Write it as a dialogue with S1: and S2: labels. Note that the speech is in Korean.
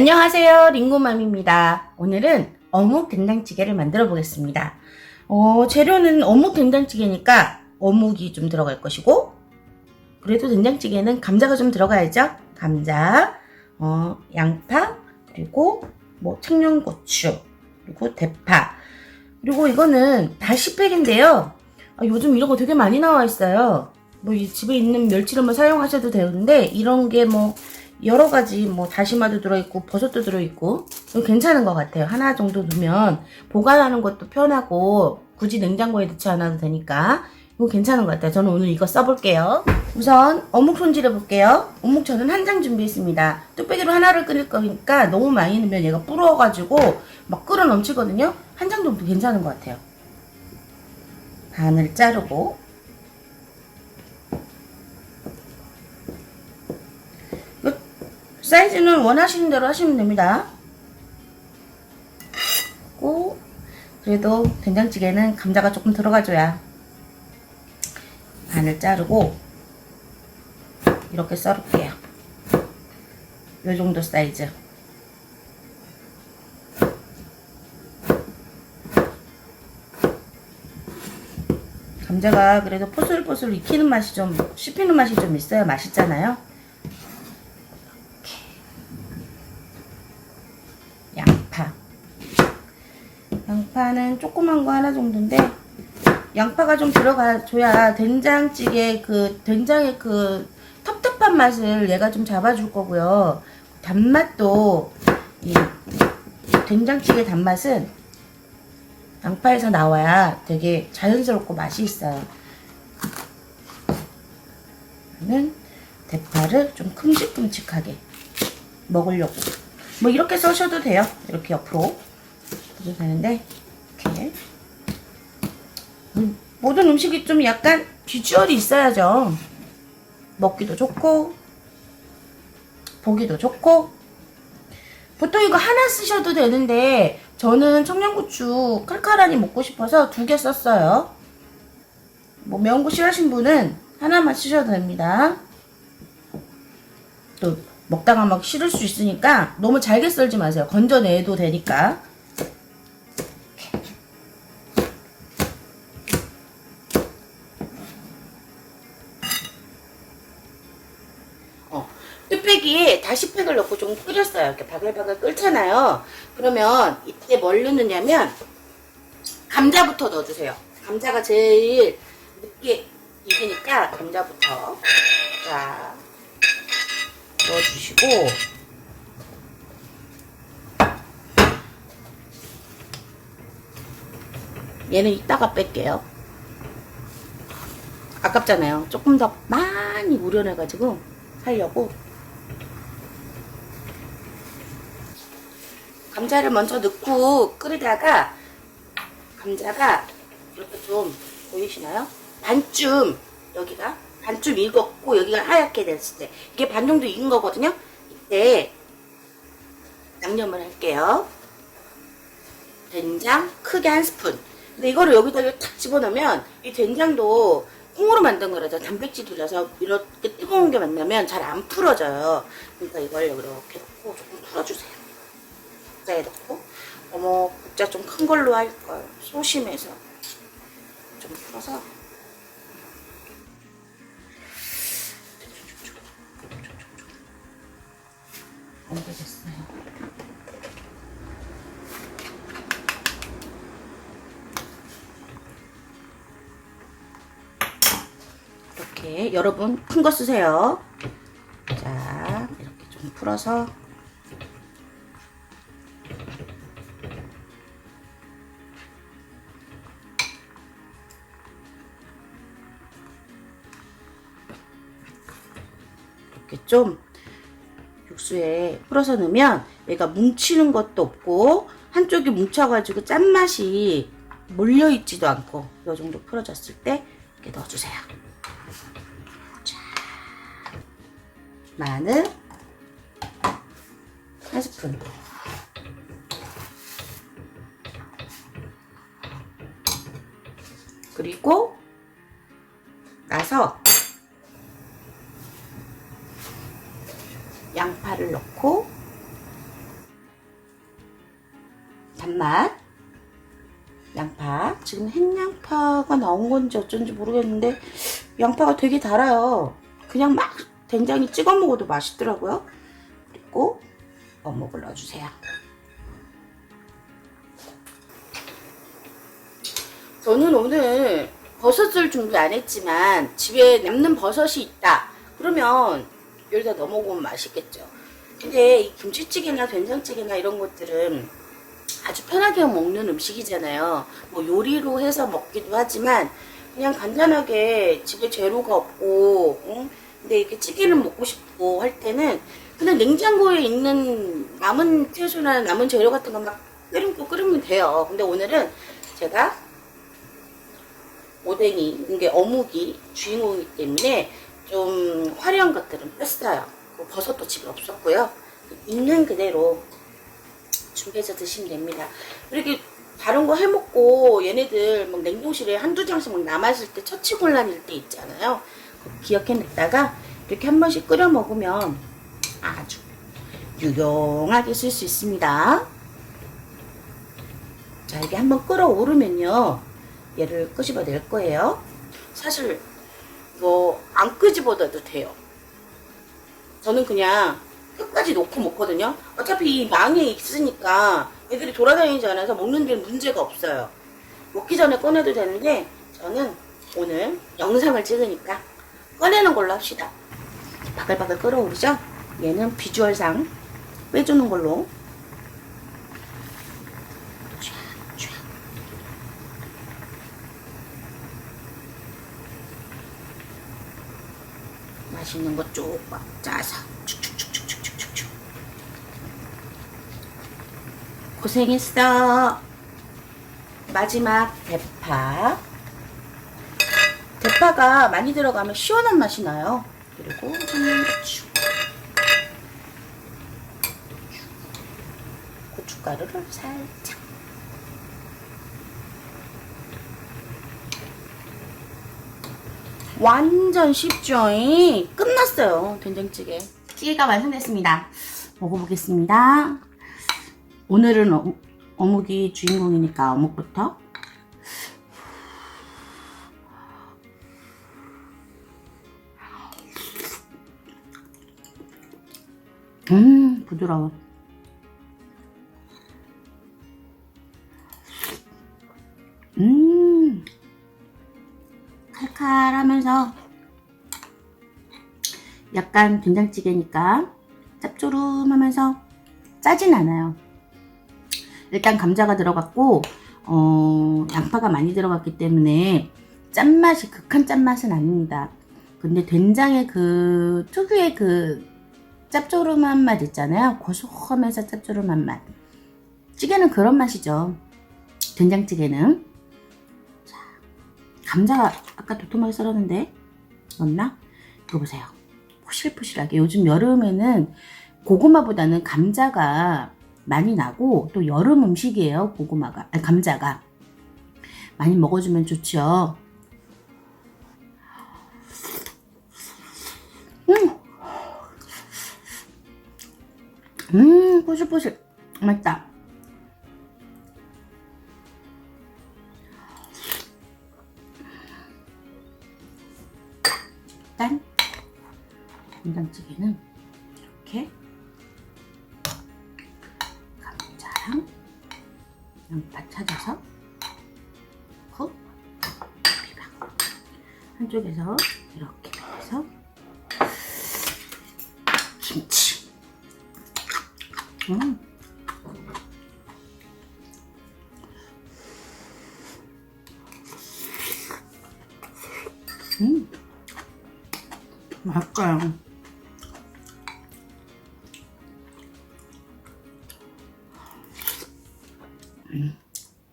S1: 안녕하세요 링고맘입니다. 오늘은 어묵 된장찌개를 만들어 보겠습니다. 어, 재료는 어묵 된장찌개니까 어묵이 좀 들어갈 것이고 그래도 된장찌개는 감자가 좀 들어가야죠. 감자 어, 양파 그리고 뭐 청양고추 그리고 대파. 그리고 이거는 다시팩인데요. 아, 요즘 이런 거 되게 많이 나와 있어요. 뭐이 집에 있는 멸치를만 사용하셔도 되는데 이런 게뭐 여러 가지 뭐 다시마도 들어있고 버섯도 들어있고 괜찮은 것 같아요. 하나 정도 넣으면 보관하는 것도 편하고 굳이 냉장고에 넣지 않아도 되니까 이거 괜찮은 것 같아요. 저는 오늘 이거 써볼게요. 우선 어묵 손질해 볼게요. 어묵 저는 한 장 준비했습니다. 뚝배기로 하나를 끓일 거니까 너무 많이 넣으면 얘가 불어가지고 막 끓어 넘치거든요. 한 장 정도 괜찮은 것 같아요. 반을 자르고 사이즈는 원하시는 대로 하시면 됩니다. 고 그래도 된장찌개는 감자가 조금 들어가줘야 반을 자르고 이렇게 썰을게요. 요 정도 사이즈. 감자가 그래도 포슬포슬 익히는 맛이 좀 씹히는 맛이 좀 있어야 맛있잖아요. 양파. 양파는 조그만 거 하나 정도인데 양파가 좀 들어가줘야 된장찌개 그 된장의 그 텁텁한 맛을 얘가 좀 잡아줄 거고요. 단맛도 이 된장찌개 단맛은 양파에서 나와야 되게 자연스럽고 맛이 있어요. 는 대파를 좀 큼직큼직하게 먹으려고 뭐 이렇게 써셔도 돼요. 이렇게 옆으로 해도 되는데 이렇게 음, 모든 음식이 좀 약간 비주얼이 있어야죠. 먹기도 좋고 보기도 좋고 보통 이거 하나 쓰셔도 되는데 저는 청양고추 칼칼하니 먹고 싶어서 두 개 썼어요. 뭐 매운 거 싫어하신 분은 하나만 쓰셔도 됩니다. 또 먹다가 막 싫을 수 있으니까 너무 잘게 썰지 마세요. 건져내도 되니까. 뚝배기에 다시 팩을 넣고 좀 끓였어요. 이렇게 바글바글 끓잖아요. 그러면 이때 뭘 넣느냐면 감자부터 넣어주세요. 감자가 제일 늦게 익으니까 감자부터 자 넣어주시고 얘는 이따가 뺄게요. 아깝잖아요. 조금 더 많이 우려내가지고 하려고 감자를 먼저 넣고 끓이다가 감자가 이렇게 좀 보이시나요? 반쯤 여기가 반쯤 익었고 여기가 하얗게 됐을 때 이게 반 정도 익은 거거든요. 이때 양념을 할게요. 된장 크게 한 스푼. 근데 이거를 여기다 탁 집어넣으면 이 된장도 콩으로 만든 거라서 단백질이라서 이렇게 뜨거운 게 만나면 잘 안 풀어져요. 그러니까 이걸 이렇게 넣고 조금 풀어주세요. 국자에 넣고 어머 국자 좀 큰 걸로 할걸 소심해서 좀 풀어서 이렇게 됐어요. 이렇게 여러분 큰 거 쓰세요. 자 이렇게 좀 풀어서 이렇게 좀 육수에 풀어서 넣으면 얘가 뭉치는 것도 없고 한쪽이 뭉쳐가지고 짠맛이 몰려있지도 않고 이 정도 풀어졌을 때 이렇게 넣어주세요. 자, 마늘 한 스푼 그리고 나서 물을 넣고 단맛 양파. 지금 행양파가 나온 건지 어쩐지 모르겠는데 양파가 되게 달아요. 그냥 막 된장이 찍어 먹어도 맛있더라고요. 그리고 뭐 어묵을 넣어주세요. 저는 오늘 버섯을 준비 안 했지만 집에 남는 버섯이 있다. 그러면 여기다 넣어 먹으면 맛있겠죠. 근데 이 김치찌개나 된장찌개나 이런 것들은 아주 편하게 먹는 음식이잖아요. 뭐 요리로 해서 먹기도 하지만 그냥 간단하게 집에 재료가 없고, 응? 근데 이렇게 찌개를 먹고 싶고 할 때는 그냥 냉장고에 있는 남은 채소나 남은 재료 같은 거 막 끓이고 끓이면 돼요. 근데 오늘은 제가 오뎅이, 이게 어묵이 주인공이기 때문에 좀 화려한 것들은 뺐어요. 그 버섯도 집에 없었고요. 있는 그대로 준비해서 드시면 됩니다. 이렇게 다른 거 해먹고 얘네들 막 냉동실에 한두 장씩 막 남았을 때 처치곤란일 때 있잖아요. 기억해냈다가 이렇게 한 번씩 끓여 먹으면 아주 유용하게 쓸 수 있습니다. 자, 이게 한번 끓어오르면요. 얘를 끄집어 낼 거예요. 사실 이거 안 끄집어도 돼요. 저는 그냥 끝까지 놓고 먹거든요. 어차피 이 망에 있으니까 애들이 돌아다니지 않아서 먹는 데는 문제가 없어요. 먹기 전에 꺼내도 되는데 저는 오늘 영상을 찍으니까 꺼내는 걸로 합시다. 바글바글 끓어오르죠? 얘는 비주얼상 빼주는 걸로 맛있는 거 쪽박 짜서 축축축축축축축 고생했어. 마지막 대파. 대파가 많이 들어가면 시원한 맛이 나요. 그리고 후추 고춧가루를 살짝 완전 쉽죠? 끝났어요. 된장찌개. 찌개가 완성됐습니다. 먹어보겠습니다. 오늘은 어, 어묵이 주인공이니까 어묵부터. 음, 부드러워. 음. 칼칼하면서 약간 된장찌개니까 짭조름하면서 짜진 않아요. 일단 감자가 들어갔고 어, 양파가 많이 들어갔기 때문에 짠맛이 극한 짠맛은 아닙니다. 근데 된장의 그 특유의 그 짭조름한 맛 있잖아요. 고소하면서 짭조름한 맛. 찌개는 그런 맛이죠. 된장찌개는. 감자 아까 도톰하게 썰었는데 넣나? 이거 보세요. 포실포실하게 요즘 여름에는 고구마보다는 감자가 많이 나고 또 여름 음식이에요. 고구마가 아니, 감자가 많이 먹어주면 좋죠. 음, 음, 포실포실 맛있다. 된장찌개는 이렇게 감자랑 양파 찾아서 국 비벼 한쪽에서 이렇게 해서 김치 음. 음. 맛있어요.